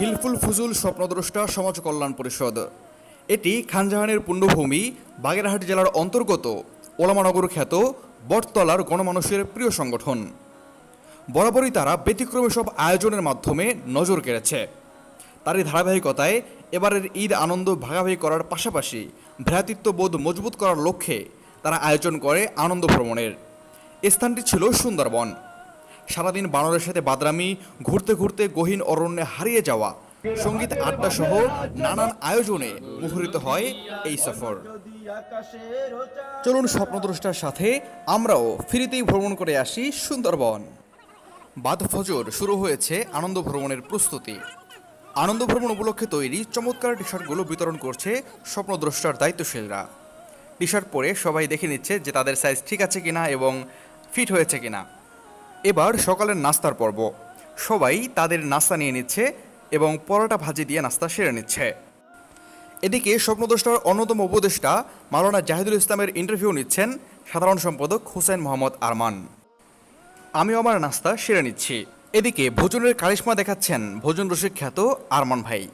হিলফুল ফুজুল স্বপ্নদ্রষ্টা সমাজ কল্যাণ পরিষদ। এটি খানজাহানের পুণ্যভূমি বাগেরহাট জেলার অন্তর্গত ওলামানগর খ্যাত বটতলার গণমানুষের প্রিয় সংগঠন। বরাবরই তারা ব্যতিক্রমী সব আয়োজনের মাধ্যমে নজর কেড়েছে। তারই ধারাবাহিকতায় এবারের ঈদ আনন্দ ভাগাভাগি করার পাশাপাশি ভ্রাতৃত্ববোধ মজবুত করার লক্ষ্যে তারা আয়োজন করে আনন্দ ভ্রমণের। স্থানটি ছিল সুন্দরবন। সারাদিন বানরের সাথে বাদরামি, ঘুরতে ঘুরতে গহীন অরণ্যে হারিয়ে যাওয়া। সংগীত, আড্ডা সহ নানান আয়োজনে মুখরিত হয় এই সফর। চলুন স্বপ্নদ্রষ্টার সাথে আমরাও ফ্রিতেই ভ্রমণ করে আসি সুন্দরবন। বাদ ফজর শুরু হয়েছে আনন্দ ভ্রমণের প্রস্তুতি। আনন্দ ভ্রমণ উপলক্ষে তৈরি চমৎকার টি শার্টগুলো বিতরণ করছে স্বপ্নদ্রষ্টার দায়িত্বশীলরা। টি শার্ট পরে সবাই দেখে নিচ্ছে যে তাদের সাইজ ঠিক আছে কিনা এবং ফিট হয়েছে কিনা। এবার সকালের নাস্তার পর্ব। সবাই তাদের নাস্তা নিয়ে নিচ্ছে এবং পরোটা ভাজি দিয়ে নাস্তা সেরে নিচ্ছে। এদিকে স্বপ্নদ্রষ্টার অন্যতম উপদেষ্টা মাওলানা জাহিদুল ইসলামের ইন্টারভিউ নিচ্ছেন সাধারণ সম্পাদক হুসেন মোহাম্মদ আরমান। আমিও আমার নাস্তা সেরে নিচ্ছি। এদিকে ভোজনের কারিশ্মা দেখাচ্ছেন ভোজন রসিক খ্যাত আরমান ভাই।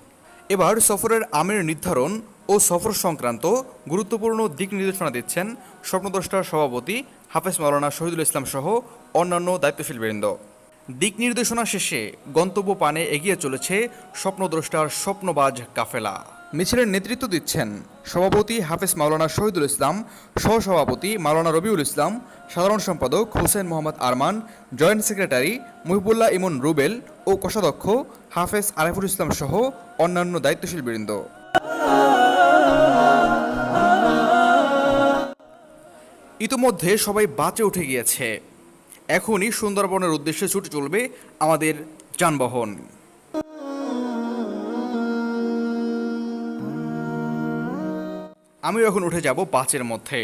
এবার সফরের আমের নির্ধারণ ও সফর সংক্রান্ত গুরুত্বপূর্ণ দিক নির্দেশনা দিচ্ছেন স্বপ্নদ্রষ্টার সভাপতি হাফেজ মাওলানা শহীদুল ইসলাম সহ অন্যান্য দায়িত্বশীল বৃন্দ দিক নির্দেশনা শেষে গন্তব্য পানে এগিয়ে চলেছে স্বপ্নদ্রষ্টার স্বপ্নবাজ কাফেলা। মিছিলের নেতৃত্ব দিচ্ছেন সভাপতি হাফেজ মাওলানা শহীদুল ইসলাম, সহসভাপতি মাওলানা রবিউল ইসলাম, সাধারণ সম্পাদক হোসেন মোহাম্মদ আরমান, জয়েন্ট সেক্রেটারি মুহিবুল্লাহ ইমন রুবেল ও কোষাধ্যক্ষ হাফেজ আরিফুল ইসলাম সহ অন্যান্য দায়িত্বশীল ইতোমধ্যে সবাই বাঁচে উঠে গিয়েছে। এখনই সুন্দরবনের উদ্দেশ্যে ছুটে চলবে আমাদের যানবাহন। আমিও এখন উঠে যাব বাসের মধ্যে।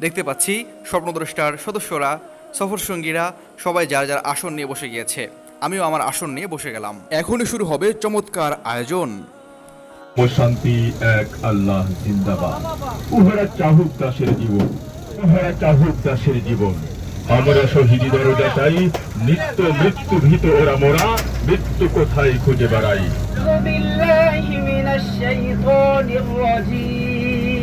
দেখতে পাচ্ছি স্বপ্নদ্রষ্টার সদস্যরা সফর সঙ্গীরা সবাই যার যার আসন নিয়ে বসে গিয়েছে। আমিও আমার আসন নিয়ে বসে গেলাম। এখনই শুরু হবে চমৎকার আয়োজন। ও শান্তি এক আল্লাহ জিন্দাবাদ উহারা চাহুক দাসের জীবন উহারা চাহুক দাসের জীবন আমরা শহীদি দরজা চাই নিত্য মৃত্যু ভীত ওরা মোরা মৃত্যু কোথায় খুঁজে বেড়াই أعوذ بالله من الشيطان الرجيم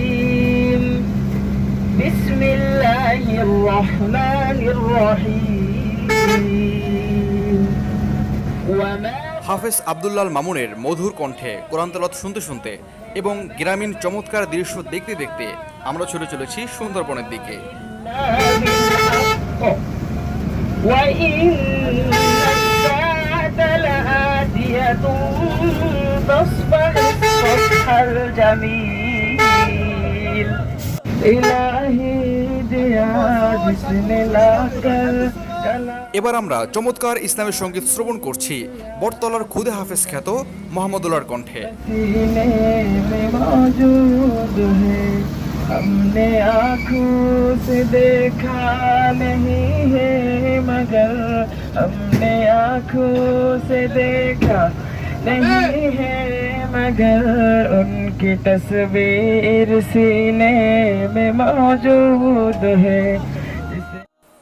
بسم الله الرحمن الرحيم وما হাফেজ আবদুল্লাল মামুনের মধুর কণ্ঠে কোরআন তেলাওয়াত শুনতে শুনতে এবং গ্রামীণ চমৎকার দৃশ্য দেখতে দেখতে আমরা চলে চলেছি সুন্দরবনের দিকে بالحق وإن الساعة لآتية تصفح الصفح এবার আমরা চমৎকার ইসলামের সংগীত শ্রবণ করছি বটতলার খুদে হাফেজ খ্যাত মোহাম্মদুল্লার কণ্ঠে। हमने आंखों से देखा नहीं है मगर हमने आंखों से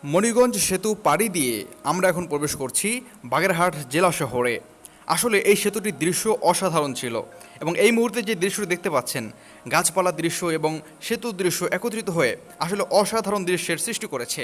মণিগঞ্জ সেতু পাড়ি দিয়ে আমরা এখন প্রবেশ করছি বাগেরহাট জেলা শহরে। আসলে এই সেতুটির দৃশ্য অসাধারণ ছিল এবং এই মুহূর্তে যে দৃশ্যটি দেখতে পাচ্ছেন, গাছপালা দৃশ্য এবং সেতুর দৃশ্য একত্রিত হয়ে আসলে অসাধারণ দৃশ্যের সৃষ্টি করেছে।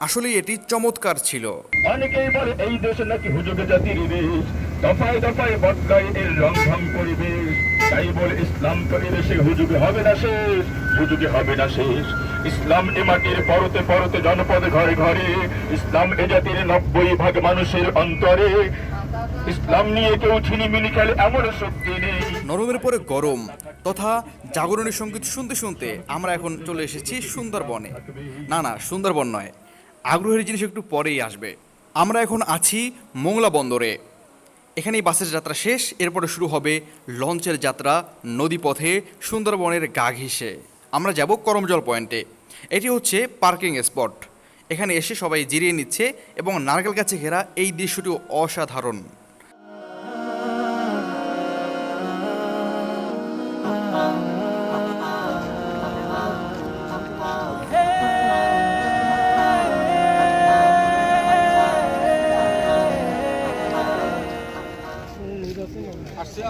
আসলে এটি চমৎকার ছিল। অনেকেই বলে, এই দেশ নাকি হুজুগে জাতির দেশ দফায় দফায় বদলায় এর রংধং পরিবেশ। তাই বলে, ইসলাম এদেশে হুজুগে হবে না শেষ। হুজুগে হবে না শেষ, ইসলাম এ মাটির পরতে পরতে জনপদ ঘরে ঘরে, ইসলাম এ জাতির নব্বই ভাগ মানুষের অন্তরে। ইসলাম নিয়ে কেউ ছিনিমিনি খেলে এমন শক্তি নেই। নরমের পরে গরম, তথা জাগরণী সংগীত শুনতে শুনতে আমরা এখন চলে এসেছি সুন্দরবনে। না না, সুন্দরবন নয়, আগ্রহের জিনিস একটু পরেই আসবে। আমরা এখন আছি মোংলা বন্দরে। এখানেই বাসের যাত্রা শেষ, এরপরে শুরু হবে লঞ্চের যাত্রা নদীপথে সুন্দরবনের গা ঘেঁষে। আমরা যাব করমজল পয়েন্টে। এটি হচ্ছে পার্কিং স্পট। এখানে এসে সবাই জিরিয়ে নিচ্ছে এবং নারকেল গাছে ঘেরা এই দৃশ্যটি অসাধারণ।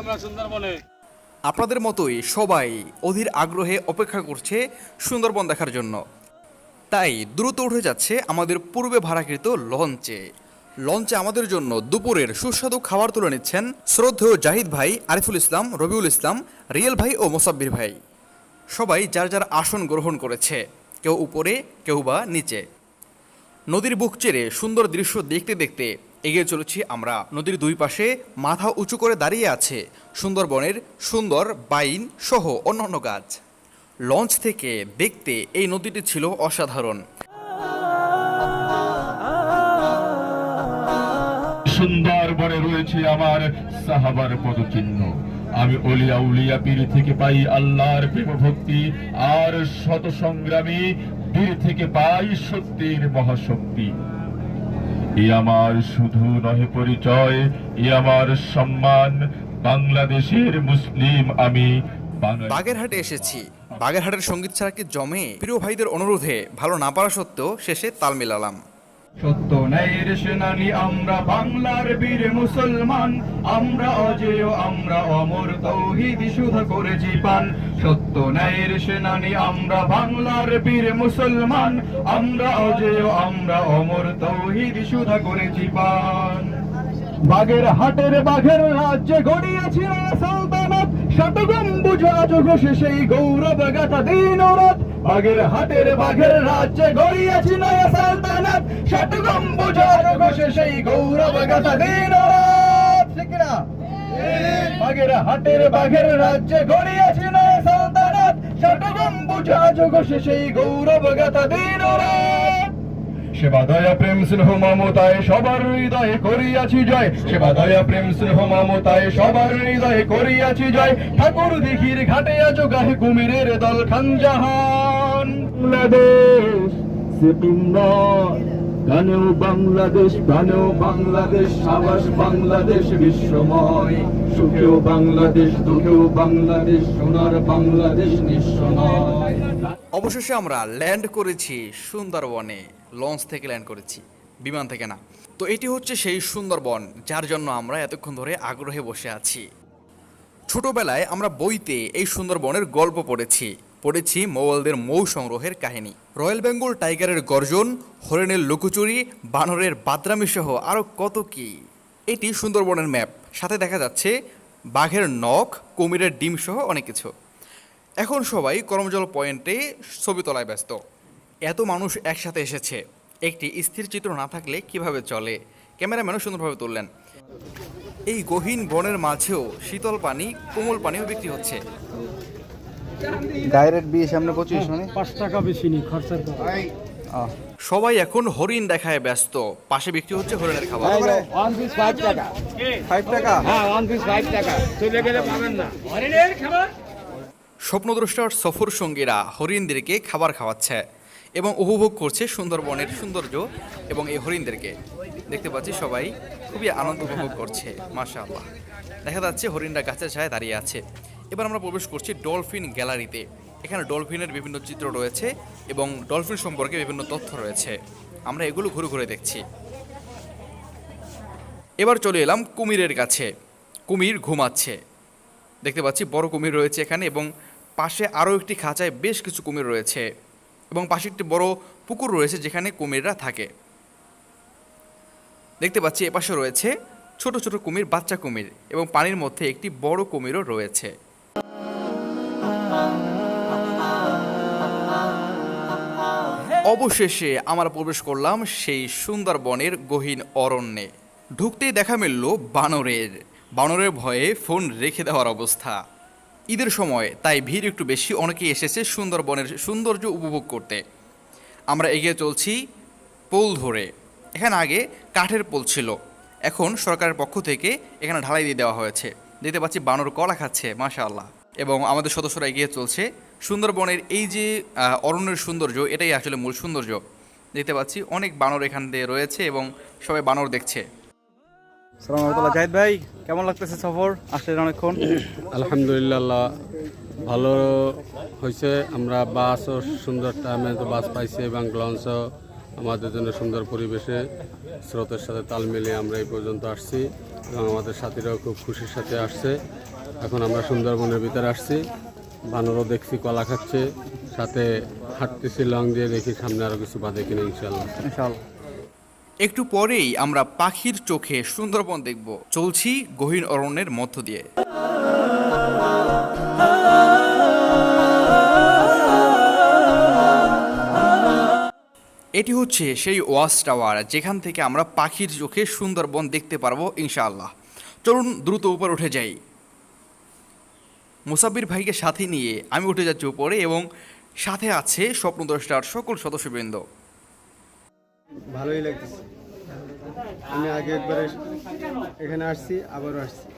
আমরা সুন্দরবনে। আপনাদের মতোই সবাই অধীর আগ্রহে অপেক্ষা করছে সুন্দরবন দেখার জন্য। তাই দ্রুত উঠে যাচ্ছে আমাদের পূর্বে ভাড়াকৃত লঞ্চে। লঞ্চে আমাদের জন্য দুপুরের সুস্বাদু খাবার তুলে নিচ্ছেন শ্রদ্ধেয় জাহিদ ভাই, আরিফুল ইসলাম, রবিউল ইসলাম, রিয়েল ভাই ও মোসাব্বির ভাই। সবাই যার যার আসন গ্রহণ করেছে, কেউ উপরে, কেউ বা নিচে। নদীর বুক চেড়ে সুন্দর দৃশ্য দেখতে দেখতে এগিয়ে চলেছি আমরা। নদীর দুই পাশে মাথা উঁচু করে দাঁড়িয়ে আছে সুন্দরবনের সুন্দর বাইন সহ অন্যান্য গাছ। লঞ্চ থেকে দেখতে এই নদীটি ছিল অসাধারণ। সুন্দরবনে রয়েছে আমার সাহাবার পদচিহ্ন। আমি অলিয়া উলিয়া পীর থেকে পাই আল্লাহর প্রেম ভক্তি আর শত সংগ্রামী বীর থেকে পাই সত্যের মহাশক্তি। এ আমার শুধু নহে পরিচয় এ আমার সম্মান। বাংলাদেশের মুসলিম আমি বাগেরহাটে এসেছি। বাগেরহাটের সংগীত ছাড়া কি জমে? প্রিয় ভাইদের অনুরোধে ভালো না পারা সত্ত্বেও শেষে তাল মিলালাম। সত্য ন্যায়ের সেনানি আমরা বাংলার বীর মুসলমান। আমরা অজেয়, আমরা অমর, তৌহিদ সুধা করেছি পান। সত্য ন্যায়ের সেনানি আমরা বাংলার বীর মুসলমান। আমরা অজেয়, আমরা অমর, তৌহিদ সুধা করেছি পান। বাগের হাটের বাঘের রাজ্যে গড়িয়েছিল সালতানাত। শতগম্বুজ আজ ঘোষে সেই গৌরব গাথা দিন রাত বাগের হাটের বাঘের রাজ্যে গড়িয়েছিল সালতানাত। শতগম্বুজ আজ ঘোষে সেই গৌরব গাথা দিন রাত। ঠিক হাটের বাঘের রাজ্যে গড়িয়েছিল সালতানাত। শতগম্বুজ আজ ঘোষে সেই গৌরব গাথা দিন সেবা দয়া প্রেম স্নেহ মমতায় সবার হৃদয়ে করিয়াছি জয়। সেবা দয়া প্রেম স্নেহ মমতায় সবার হৃদয়ে করিয়াছি জয়। ঠাকুর দিঘির ঘাটে আজ গাহে কুমিরের দল খানজাহান বাংলাদেশ সেপ্টেম্বর গানেও বাংলাদেশ প্রাণেও বাংলাদেশ, সাবাস বাংলাদেশ বিশ্বময়, সুখেও বাংলাদেশ, দুঃখেও বাংলাদেশ, সোনার বাংলাদেশ নিঃসময়। অবশেষে আমরা ল্যান্ড করেছি সুন্দরবনে, লঞ্চ থেকে ল্যান্ড করেছি, বিমান থেকে না। তো এটি হচ্ছে সেই সুন্দরবন, যার জন্য আমরা এতক্ষণ ধরে আগ্রহে বসে আছি। ছোটবেলায় আমরা বইতে এই সুন্দরবনের গল্প পড়েছি। পড়েছি মৌয়ালদের মৌ সংগ্রহের কাহিনী। রয়্যাল বেঙ্গল টাইগারের গর্জন, হরিণের লুকোচুরি, বানরের বাদরামি সহ আরও কত কি? এটি সুন্দরবনের ম্যাপ। সাথে দেখা যাচ্ছে বাঘের নখ, কুমিরের ডিম সহ অনেক কিছু। এখন সবাই করমজল পয়েন্টে ছবি তোলায় ব্যস্ত। এত মানুষ একসাথে এসেছে। একটি স্থির চিত্র না থাকলে কীভাবে চলে? ক্যামেরাম্যানও সুন্দরভাবে তুললেন। এই গহীন বনের মাঝেও শীতল পানি, কোমল পানিও বিক্রি হচ্ছে। ডাইরেক্ট বিয়ে সামনে পঁচিশ মানে? পাঁচ টাকা বেশি নি খরচার সবাই এখন হরিণ দেখায় ব্যস্ত। পাশে বিক্রি হচ্ছে হরিণের খাবার। ওয়ান পিস ফাইভ টাকা। ফাইভ টাকা? হ্যাঁ ওয়ান পিস ফাইভ টাকা। চলে গেলে পাবেন না। স্বপ্নদ্রষ্টার সফর সঙ্গীরা হরিণদেরকে খাবার খাওয়াচ্ছে এবং উপভোগ করছে সুন্দরবনের সৌন্দর্য এবং এই হরিণদেরকে। দেখতে পাচ্ছি সবাই খুবই আনন্দ উপভোগ করছে মাশা আল্লাহ দেখা যাচ্ছে হরিণরা গাছের ছায় দাঁড়িয়ে আছে। এবার আমরা প্রবেশ করছি ডলফিন গ্যালারিতে। এখানে ডলফিনের বিভিন্ন চিত্র রয়েছে এবং ডলফিন সম্পর্কে বিভিন্ন তথ্য রয়েছে। আমরা এগুলো ঘুরে ঘুরে দেখছি। এবার চলে এলাম কুমিরের কাছে। কুমির ঘুমাচ্ছে। দেখতে পাচ্ছি বড় কুমির রয়েছে এখানে এবং পাশে আরও একটি খাঁচায় বেশ কিছু কুমির রয়েছে এবং পাশে একটি বড় পুকুর রয়েছে যেখানে কুমিররা থাকে। দেখতে পাচ্ছি এপাশে রয়েছে ছোট ছোট কুমির, বাচ্চা কুমির এবং পানির মধ্যে একটি বড় কুমিরও রয়েছে। অবশেষে আমরা প্রবেশ করলাম সেই সুন্দরবনের গহীন অরণ্যে। ঢুকতেই দেখা মিলল বানরের। বানরের ভয়ে ফোন রেখে দেওয়ার অবস্থা। ঈদের সময়, তাই ভিড় একটু বেশি, অনেকেই এসেছে সুন্দরবনের সৌন্দর্য উপভোগ করতে। আমরা এগিয়ে চলছি পোল ধরে। এখানে আগে কাঠের পোল ছিল। এখন সরকারের পক্ষ থেকে এখানে ঢালাই দিয়ে দেওয়া হয়েছে। দেখতে পাচ্ছি বানর কলা খাচ্ছে মাশা আল্লাহ এবং আমাদের সদস্যরা এগিয়ে চলছে। সুন্দরবনের এই যে অরণ্যের সৌন্দর্য এটাই আসলে মূল সৌন্দর্য। দেখতে পাচ্ছি অনেক বানর এখান দিয়ে রয়েছে এবং সবাই বানর দেখছে। সালাম জাহিদ ভাই কেমন লাগতেছে সফর? আসলে অনেকক্ষণ। আলহামদুলিল্লাহ ভালো হয়েছে। আমরা বাসও সুন্দর টাইমে তো বাস পাইছি এবং লঞ্চও আমাদের জন্য সুন্দর পরিবেশে। স্রোতের সাথে তাল মিলিয়ে আমরা এই পর্যন্ত আসছি এবং আমাদের সাথীরাও খুব খুশির সাথে আসছে। এখন আমরা সুন্দরবনের ভিতরে আসছি। বানরও দেখছি কলা খাচ্ছে সাথে হাঁটতেছি লং দিয়ে দেখি সামনে আরও কিছু বাঁধে কিনা ইনশাল্লাহ ইনশাআল্লাহ। একটু পরেই আমরা পাখির চোখে সুন্দরবন দেখব। চলছি গহীন অরণ্যের মধ্য দিয়ে। এটি হচ্ছে সেই ওয়াচ টাওয়ার যেখান থেকে আমরা পাখির চোখে সুন্দরবন দেখতে পারব ইনশাআল্লাহ। চলুন দ্রুত উপর উঠে যাই। মুসাব্বির ভাইকে সাথে নিয়ে আমি উঠে যাচ্ছি উপরে এবং সাথে আছে স্বপ্নদ্রষ্টার সকল সদস্যবৃন্দ। ভালোই লাগতেছে। আমি আগে একবার এখানে আসছি আবারও আসছি।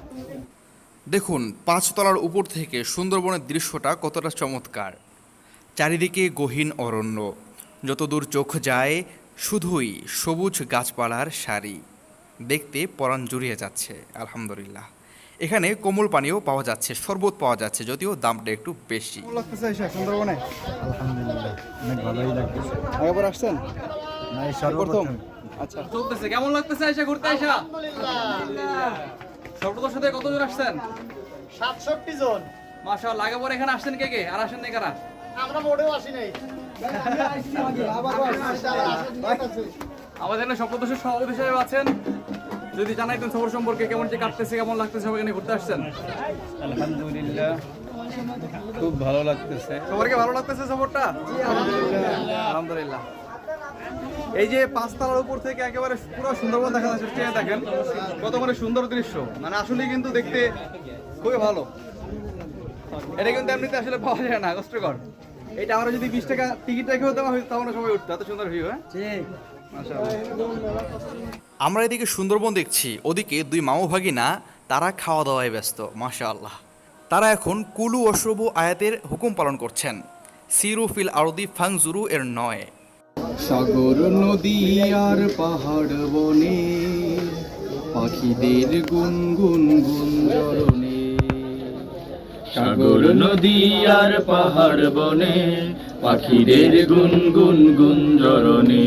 দেখুন পাঁচতলার উপর থেকে সুন্দরবনের দৃশ্যটা কতটা চমৎকার। চারিদিকে গহীন অরণ্য। যতদূর চোখ যায় শুধুই সবুজ গাছপালার সারি। দেখতে পরাণ জুড়িয়ে যাচ্ছে আলহামদুলিল্লাহ। এখানে কোমল পানীয় পাওয়া যাচ্ছে শরবত পাওয়া যাচ্ছে যদিও দামটা একটু বেশি। কেমন লাগতেছে এসে সুন্দরবনে? আলহামদুলিল্লাহ অনেক ভালোই লাগতেছে। আগেবার আসছেন? না এই সর্বপ্রথম। আচ্ছা। চলতেছে কেমন লাগতেছে এসে ঘুরতে সাথে কতজন আসছেন? জন। মাশাআল্লাহ এখানে আসছেন কে কে? আর আসেন নাই কারা? আমরা মোটেও আসি নাই। আমাদের এখানে সপ্তদশের সভাপতি সাহেব আছেন। যদি জানাইতেন সফর সম্পর্কে কেমন যে কাটতেছে কেমন লাগতেছে সবাই এখানে ঘুরতে আসছেন? আলহামদুলিল্লাহ খুব ভালো লাগতেছে। সবারকে ভালো লাগতেছে সফরটা আলহামদুলিল্লাহ। এই যে পাঁচতলার উপর থেকে একেবারে পুরো সুন্দরবন দেখা যাচ্ছে ট্রেনে দেখেন কত মানে সুন্দর দৃশ্য। মানে আসলে কিন্তু দেখতে খুবই ভালো। এটা কিন্তু এমনিতে আসলে পাওয়া যায় না কষ্টকর। এটা আমরা যদি বিশ টাকা টিকিট রেখেও দেওয়া হয় তাহলে সবাই উঠতো এত সুন্দর ভিউ হ্যাঁ? ঠিক। আমরা এদিকে সুন্দরবন দেখছি ওদিকে দুই মামু ভাগিনা তারা খাওয়া দাওয়ায় ব্যস্ত মাশা আল্লাহ তারা এখন কুলু অশ্রব আয়াতের হুকুম পালন করছেন। সিরু ফিল আরদি ফাংজুরু এর নয়। সাগর নদী আর পাহাড় বনে পাখিদের গুনগুন গুঞ্জরণে সাগর নদী আর পাহাড় বনে পাখিদের গুনগুন গুঞ্জরণে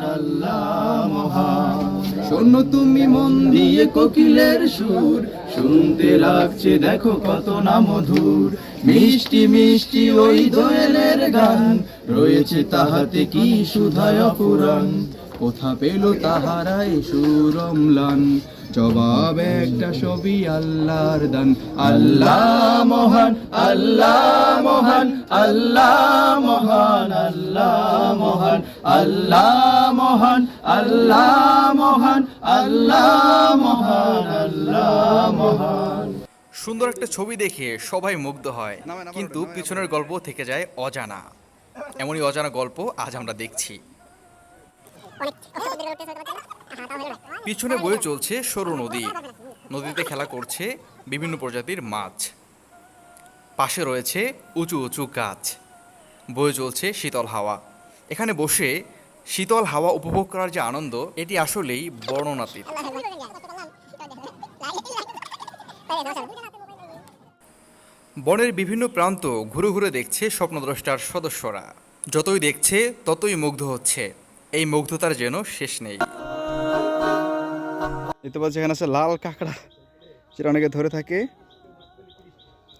শোনো তুমি মন দিয়ে কোকিলের সুর। শুনতে লাগছে, দেখো কত না মধুর। মিষ্টি মিষ্টি ওই দোয়েলের গান। রয়েছে তাহাতে কি সুধায় পুরাণ কোথা পেল তাহারাই সুরমলান। জবাব একটা ছবি, আল্লাহর দান। আল্লাহ মহান আল্লাহ মহান আল্লাহ মহান আল্লাহ মহান আল্লাহ মহান আল্লাহ মহান। আল্লাহ মহান আল্লাহ মহান। সুন্দর একটা ছবি দেখে সবাই মুগ্ধ হয় কিন্তু পিছনের গল্প থেকে যায় অজানা। এমনই অজানা গল্প আজ আমরা দেখছি। পিছনে বয়ে চলছে সরু নদী। নদীতে খেলা করছে বিভিন্ন প্রজাতির মাছ। পাশে রয়েছে উঁচু উঁচু গাছ। বয়ে চলছে শীতল হাওয়া। এখানে বসে শীতল হাওয়া উপভোগ করার যে আনন্দ, এটি আসলেই বর্ণনাতীত। বনের বিভিন্ন প্রান্ত ঘুরে ঘুরে দেখছে স্বপ্নদ্রষ্টার সদস্যরা। যতই দেখছে, ততই মুগ্ধ হচ্ছে। এই মুগ্ধতার যেন শেষ নেই। এতে বলছে, এখানে আছে লাল কাঁকড়া। যেটা অনেকে ধরে থাকে।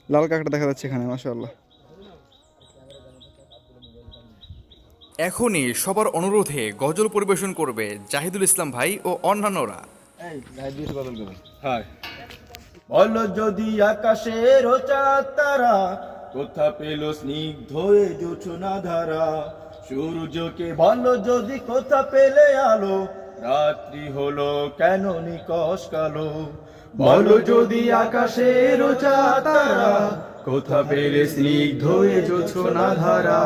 লাল কাঁকড়া দেখা যাচ্ছে এখানে, মাশাআল্লাহ। এখনই সবার অনুরোধে গজল পরিবেশন করবে জাহিদুল ইসলাম ভাই ও অন্যান্যরা। বলো যদি আকাশের চাঁদ তারা কোথা পেল স্নিগ্ধ জোছনা ধারা সূর্যকে বলো যদি কোথা পেলে আলো রাত্রি হলো কেন নিকশ কালো? বলো যদি আকাশের চাঁদ তারা কোথা পেলে স্নিগ্ধ জোছনা ধারা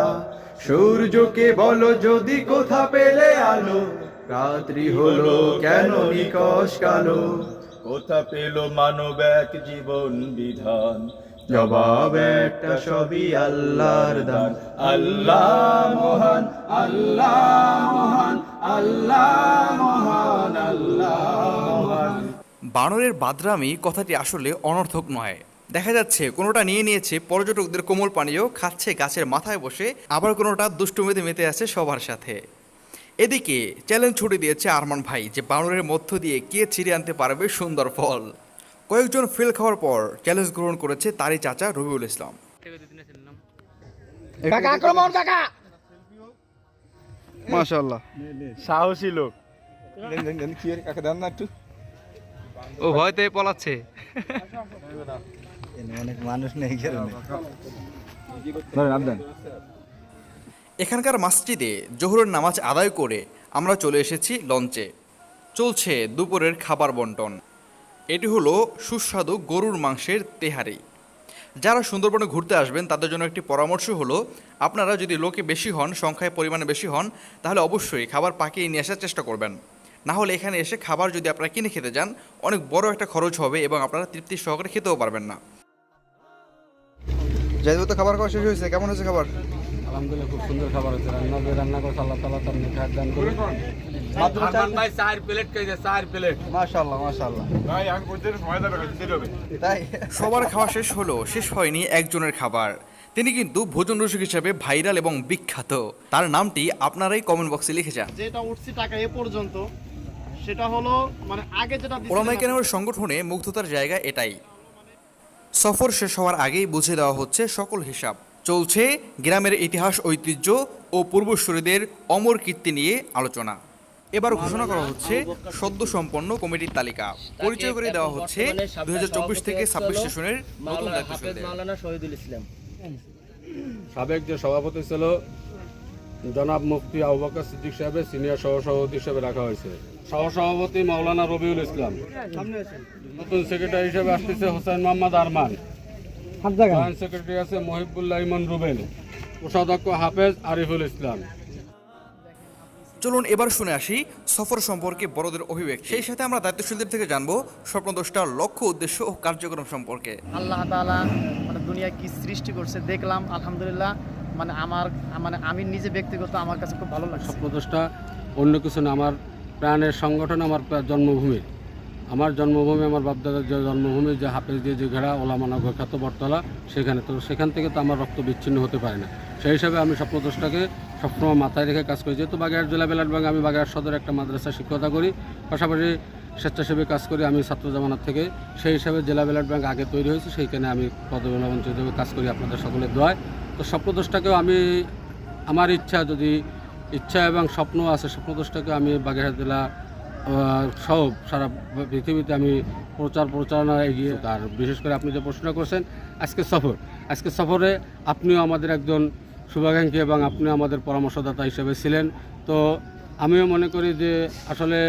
সূর্যকে বলো যদি কোথা পেলে আলো? রাত্রি হলো কেন নিকশ কালো? কোথা পেল মানব এক জীবন বিধান? জবাব একটা সবই আল্লাহর দান। আল্লাহ মহান আল্লাহ মহান আল্লাহ মহান আল্লাহ মহান। বানরের বাদরামি কথাটি আসলে অনর্থক নয়। দেখা যাচ্ছে কোনোটা নিয়ে নিয়েছে পর্যটকদের কোমল পানীয় খাচ্ছে গাছের মাথায় বসে আবার কোনোটা দুষ্টুমিতে মেতে আছে সবার সাথে। এদিকে চ্যালেঞ্জ ছুটে দিয়েছে আরমান ভাই যে বানরের মধ্য দিয়ে কে ছিঁড়ে আনতে পারবে সুন্দর ফল। কয়েকজন ফেল খাওয়ার পর চ্যালেঞ্জ গ্রহণ করেছে তারই চাচা রবিউল ইসলাম। কাকা আক্রমণ কাকা! মাশাআল্লাহ। সাহসী লোক। ও ভয়তে পলাচ্ছে। অনেক মানুষ নেই এখানকার মসজিদে জোহরের নামাজ আদায় করে আমরা চলে এসেছি লঞ্চে। চলছে দুপুরের খাবার বন্টন। এটি হলো সুস্বাদু গরুর মাংসের তেহারি। যারা সুন্দরবনে ঘুরতে আসবেন তাদের জন্য একটি পরামর্শ হলো আপনারা যদি লোকে বেশি হন সংখ্যায় পরিমাণে বেশি হন তাহলে অবশ্যই খাবার পাকিয়ে নিয়ে আসার চেষ্টা করবেন। না হলে এখানে এসে খাবার যদি আপনারা কিনে খেতে যান অনেক বড় একটা খরচ হবে এবং আপনারা তৃপ্তি সহকারে খেতেও পারবেন না। যাই তো খাবার খাওয়া শেষ হয়েছে। কেমন হয়েছে খাবার? আলহামদুলিল্লাহ খুব সুন্দর খাবার হচ্ছে রান্না যে রান্না করছে আল্লাহ তালা তার নিখাত দান করে। ভাই চার প্লেট খাইছে চার প্লেট মাশাআল্লাহ মাশাআল্লাহ। তাই? সবার খাওয়া শেষ হলো শেষ হয়নি একজনের খাবার। তিনি কিন্তু ভোজন রসিক হিসেবে ভাইরাল এবং বিখ্যাত। তার নামটি আপনারাই কমেন্ট বক্সে লিখে যান। যেটা উঠছি টাকা এ পর্যন্ত সেটা হলো মানে আগে যেটা দিছিলেন ওলামাই সংগঠনে মুগ্ধতার জায়গা এটাই। সফর শেষ হওয়ার আগেই বুঝে দেওয়া হচ্ছে সকল হিসাব। চলছে গ্রামের ইতিহাস ঐতিহ্য ও পূর্বসূরীদের অমর কীর্তি নিয়ে আলোচনা। এবার ঘোষণা করা হচ্ছে সদ্য সম্পন্ন কমিটির তালিকা। পরিচয় করে দেওয়া হচ্ছে দুই হাজার চব্বিশ থেকে ছাব্বিশ সেশনের নতুন দায়িত্বশীলদের। মাওলানা শহীদুল ইসলাম। সাবেক যে সভাপতি ছিল জনাব মুফতি আবু বকর সিদ্দিক সাহেবের সিনিয়র সহসভাপতি হিসেবে রাখা হয়েছে। সহসভাপতি মাওলানা রবিউল ইসলাম। নতুন সেক্রেটারি হিসেবে আসতেছে হোসেন মোহাম্মদ আরমান। জয়েন্ট সেক্রেটারি আছে মহিবুল্লাহ ইমন রুবেল। কোষাধ্যক্ষ হাফেজ আরিফুল ইসলাম। চলুন এবার শুনে আসি সফর সম্পর্কে বড়দের অভিব্যক্তি। সেই সাথে আমরা দায়িত্বশীলদের থেকে জানব স্বপ্নদোষটার লক্ষ্য উদ্দেশ্য ও কার্যক্রম সম্পর্কে। আল্লাহ তাআলা মানে দুনিয়া কি সৃষ্টি করছে দেখলাম আলহামদুলিল্লাহ। মানে আমার মানে আমি নিজে ব্যক্তিগত আমার কাছে খুব ভালো লাগছে। স্বপ্নদোষটা অন্য কিছু না আমার প্রাণের সংগঠন আমার জন্মভূমি। আমার জন্মভূমি, আমার বাপদাদার যে জন্মভূমি, যে হাফেজ দিয়ে যে ঘেরা ওলামানা খ্যাত বটতলা, সেখানে। তো সেখান থেকে তো আমার রক্ত বিচ্ছিন্ন হতে পারে না। সেই হিসাবে আমি স্বপ্নদোষটাকে সবসময় মাথায় রেখে কাজ করি। যেহেতু বাগেরহাট জেলা বেলাট ব্যাংক আমি বাগেরহাট সদর একটা মাদ্রাসা শিক্ষকতা করি। পাশাপাশি স্বেচ্ছাসেবী কাজ করি আমি ছাত্র জামানার থেকে। সেই হিসাবে জেলা বেলাট ব্যাংক আগে তৈরি হয়েছে, সেইখানে আমি হিসেবে কাজ করি। আপনাদের সকলের দোয়ায়। তো স্বপ্নদোষটাকেও আমি, আমার ইচ্ছা যদি ইচ্ছা এবং স্বপ্ন আছে স্বপ্নদোষটাকে আমি বাগেরহাট জেলা সব সারা পৃথিবীতে আমি প্রচার প্রচারণা এগিয়ে আর বিশেষ করে আপনি যে প্রশ্ন করছেন আজকে সফর। আজকে সফরে আপনিও আমাদের একজন শুভাকাঙ্ক্ষী এবং আপনিও আমাদের পরামর্শদাতা হিসেবে ছিলেন। তো আমিও মনে করি যে আসলে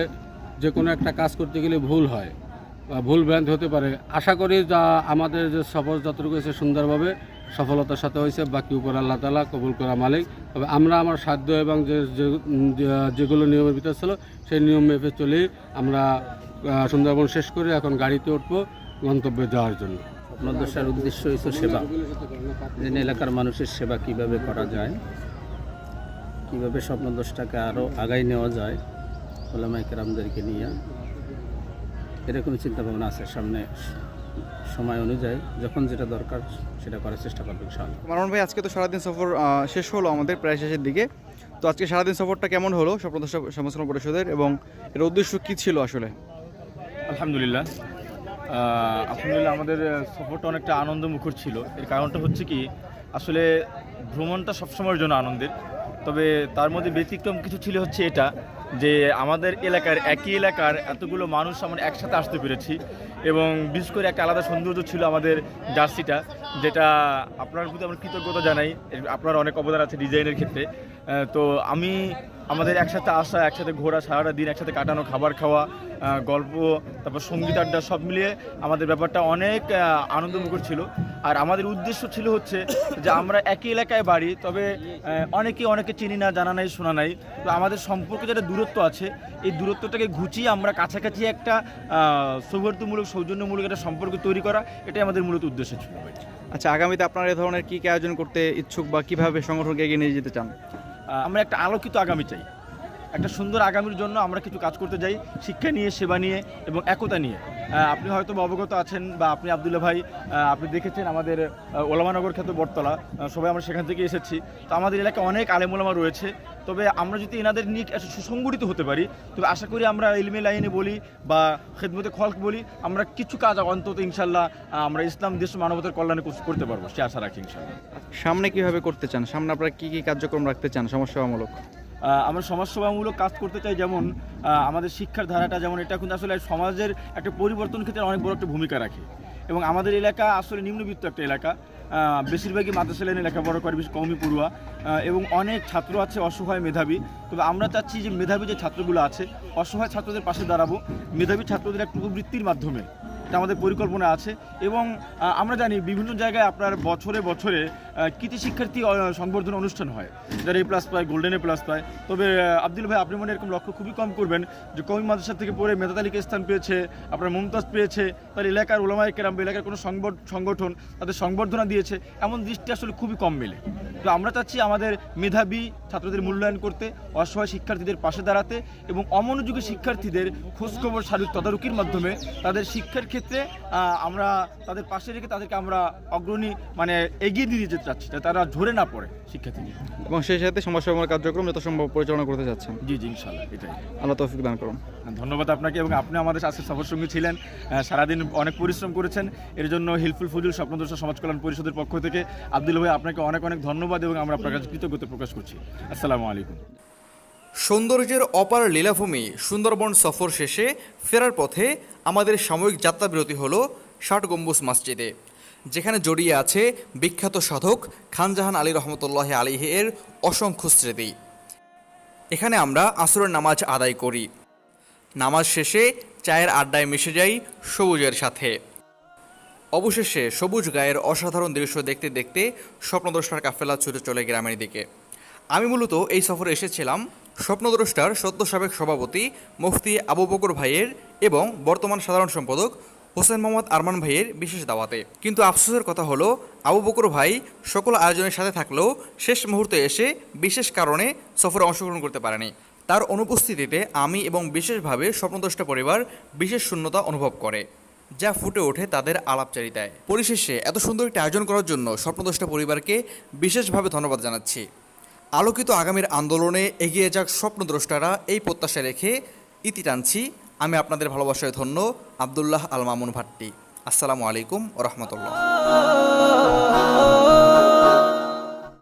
যে কোনো একটা কাজ করতে গেলে ভুল হয় বা ভুল ভ্রান্তি হতে পারে। আশা করি যা আমাদের যে সফর যতটুকু হয়েছে সুন্দরভাবে সফলতার সাথে হয়েছে, বাকি উপর আল্লাহ তালা কবুল করা মালিক। তবে আমরা আমার সাধ্য এবং যে যেগুলো নিয়মের ভিতর ছিল, সেই নিয়ম মেপে চলেই আমরা সুন্দরবন শেষ করে এখন গাড়িতে উঠবো গন্তব্যে যাওয়ার জন্য। স্বপ্নদশার উদ্দেশ্য হচ্ছে সেবা। যে এলাকার মানুষের সেবা কীভাবে করা যায়, কীভাবে স্বপ্নদোষটাকে আরও আগাই নেওয়া যায় ওলামাইকেরামদেরকে নিয়ে। এরকম চিন্তাভাবনা আছে সামনে। সময় অনুযায়ী যখন যেটা দরকার সেটা করার চেষ্টা করব ইনশাআল্লাহ। মারমান ভাই আজকে তো সারাদিন সফর শেষ হলো আমাদের প্রায় শেষের দিকে। তো আজকে সারাদিন সফরটা কেমন হলো স্বপ্নদশা সংস্করণ পরিষদের এবং এর উদ্দেশ্য কি ছিল আসলে? আলহামদুলিল্লাহ। আহ, আলহামদুলিল্লাহ আমাদের সফরটা অনেকটা আনন্দমুখর ছিল। এর কারণটা হচ্ছে কি আসলে ভ্রমণটা সবসময়ের জন্য আনন্দের। তবে তার মধ্যে ব্যতিক্রম কিছু ছিল হচ্ছে এটা যে আমাদের এলাকার একই এলাকার এতগুলো মানুষ আমরা একসাথে আসতে পেরেছি এবং বিশেষ করে একটা আলাদা সৌন্দর্য ছিল আমাদের জার্সিটা, যেটা আপনার প্রতি আমরা কৃতজ্ঞতা জানাই। আপনার অনেক অবদান আছে ডিজাইনের ক্ষেত্রে। তো আমি আমাদের একসাথে আসা, একসাথে ঘোরা, সারাটা দিন একসাথে কাটানো, খাবার খাওয়া গল্প, তারপর সংগীত আড্ডা সব মিলিয়ে আমাদের ব্যাপারটা অনেক আনন্দমুখর ছিল। আর আমাদের উদ্দেশ্য ছিল হচ্ছে যে আমরা একই এলাকায় বাড়ি, তবে অনেকে অনেকে চিনি না, জানা নাই, শোনা নাই। তো আমাদের সম্পর্কে যেটা দূরত্ব আছে, এই দূরত্বটাকে ঘুচিয়ে আমরা কাছাকাছি একটা সৌহার্দ্যমূলক, সৌজন্যমূলক একটা সম্পর্ক তৈরি করা, এটাই আমাদের মূলত উদ্দেশ্য ছিল। আচ্ছা আগামীতে আপনারা এ ধরনের কী কী আয়োজন করতে ইচ্ছুক বা কীভাবে সংগঠনকে এগিয়ে নিয়ে যেতে চান? আমরা একটা আলোকিত আগামী চাই। একটা সুন্দর আগামীর জন্য আমরা কিছু কাজ করতে যাই, শিক্ষা নিয়ে, সেবা নিয়ে এবং একতা নিয়ে। আপনি হয়তো অবগত আছেন বা আপনি আবদুল্লা ভাই আপনি দেখেছেন আমাদের ওলামানগর খ্যাত বটতলা। সবাই আমরা সেখান থেকে এসেছি। তো আমাদের এলাকায় অনেক আলেমোলামা রয়েছে। তবে আমরা যদি এনাদের নিয়ে সুসংগঠিত হতে পারি তবে আশা করি আমরা ইলমে লাইনে বলি বা খেদমতে খলক বলি আমরা কিছু কাজ অন্তত ইনশাল্লাহ আমরা ইসলাম দেশ মানবতার কল্যাণে করতে পারব সে আশা রাখি ইনশাল্লাহ। সামনে কীভাবে করতে চান? সামনে আপনারা কী কী কার্যক্রম রাখতে চান সমাজসেবামূলক আমরা সমাজসেবামূলক কাজ করতে চাই যেমন আমাদের শিক্ষার ধারাটা যেমন এটা কিন্তু আসলে সমাজের একটা পরিবর্তন ক্ষেত্রে অনেক বড় একটা ভূমিকা রাখে। এবং আমাদের এলাকা আসলে নিম্নবিত্ত একটা এলাকা। বেশিরভাগই মাদ্রাসা লাইনে লেখাপড়া করে, বেশি কমই পড়ুয়া এবং অনেক ছাত্র আছে অসহায় মেধাবী। তবে আমরা চাচ্ছি যে মেধাবী যে ছাত্রগুলো আছে, অসহায় ছাত্রদের পাশে দাঁড়াবো। মেধাবী ছাত্রদের একটা প্রবৃত্তির মাধ্যমে। এটা আমাদের পরিকল্পনা আছে এবং আমরা জানি বিভিন্ন জায়গায় আপনার বছরে বছরে কৃতি শিক্ষার্থী সংবর্ধনা অনুষ্ঠান হয়। যারা এ প্লাস পায় গোল্ডেন এ প্লাস পায়। তবে আব্দুল ভাই, আপনি মনে এরকম লক্ষ্য খুবই কম করবেন যে কমি মাদ্রাসা থেকে পড়ে মেধা তালিকা স্থান পেয়েছে, আপনার মমতাজ পেয়েছে, তার এলাকার ওলামায় কেরাম এলাকার কোনো সংগঠন তাদের সংবর্ধনা দিয়েছে, এমন দৃষ্টি আসলে খুবই কম মেলে। তো আমরা চাচ্ছি আমাদের মেধাবী ছাত্রদের মূল্যায়ন করতে, অসহায় শিক্ষার্থীদের পাশে দাঁড়াতে এবং অমনোযোগী শিক্ষার্থীদের খোঁজখবর শারীরিক তদারকির মাধ্যমে তাদের শিক্ষার ক্ষেত্রে আমরা তাদের পাশে রেখে তাদেরকে আমরা অগ্রণী মানে এগিয়ে দিয়ে যেতে চাচ্ছি যাতে তারা ঝরে না পড়ে শিক্ষার্থী এবং সেই সাথে সমাজসেবামূলক কার্যক্রম যত সম্ভব পরিচালনা করতে যাচ্ছেন জি জি ইনশাল্লাহ এটাই। আল্লাহ তৌফিক দান করুন। ধন্যবাদ আপনাকে এবং আপনি আমাদের আজকে সফর সঙ্গী ছিলেন। সারাদিন অনেক পরিশ্রম করেছেন। এর জন্য হিলফুল ফজুল স্বপ্নদর্শ সমাজ কল্যাণ পরিষদের পক্ষ থেকে। আব্দুল ভাই আপনাকে অনেক অনেক ধন্যবাদ এবং আমরা আপনার কাছে কৃতজ্ঞতা প্রকাশ করছি। আসসালামু আলাইকুম। সৌন্দর্যের অপার লীলাভূমি সুন্দরবন সফর শেষে ফেরার পথে আমাদের সাময়িক যাত্রা বিরতি হলো ষাট গম্বুজ মসজিদে, যেখানে জড়িয়ে আছে বিখ্যাত সাধক খানজাহান আলী রহমতুল্লাহ আলিহে এর অসংখ্য স্মৃতি। এখানে আমরা আসরের নামাজ আদায় করি। নামাজ শেষে চায়ের আড্ডায় মিশে যাই সবুজের সাথে। অবশেষে সবুজ গায়ের অসাধারণ দৃশ্য দেখতে দেখতে স্বপ্নদ্রষ্টার কাফেলা ছুটে চলে গ্রামের দিকে। আমি মূলত এই সফরে এসেছিলাম স্বপ্নদ্রষ্টার সদ্য সাবেক সভাপতি মুফতি আবু বকর ভাইয়ের এবং বর্তমান সাধারণ সম্পাদক হোসেন মোহাম্মদ আরমান ভাইয়ের বিশেষ দাওয়াতে। কিন্তু আফসোসের কথা হলো, আবু বকর ভাই সকল আয়োজনের সাথে থাকলেও শেষ মুহূর্তে এসে বিশেষ কারণে সফরে অংশগ্রহণ করতে পারেনি। তার অনুপস্থিতিতে আমি এবং বিশেষভাবে স্বপ্নদ্রষ্টা পরিবার বিশেষ শূন্যতা অনুভব করে, যা ফুটে ওঠে তাদের আলাপচারিতায়। পরিশেষে এত সুন্দর একটি আয়োজন করার জন্য স্বপ্নদ্রষ্টা পরিবারকে বিশেষভাবে ধন্যবাদ জানাচ্ছি। আলোকিত আগামীর আন্দোলনে এগিয়ে যাক স্বপ্নদ্রষ্টারা, এই প্রত্যাশা রেখে ইতি টানছি। আমি আপনাদের ভালোবাসায় ধন্য, আবদুল্লাহ আল মামুন ভাট্টি। আসসালামু আলাইকুম রহমতুল্লাহ।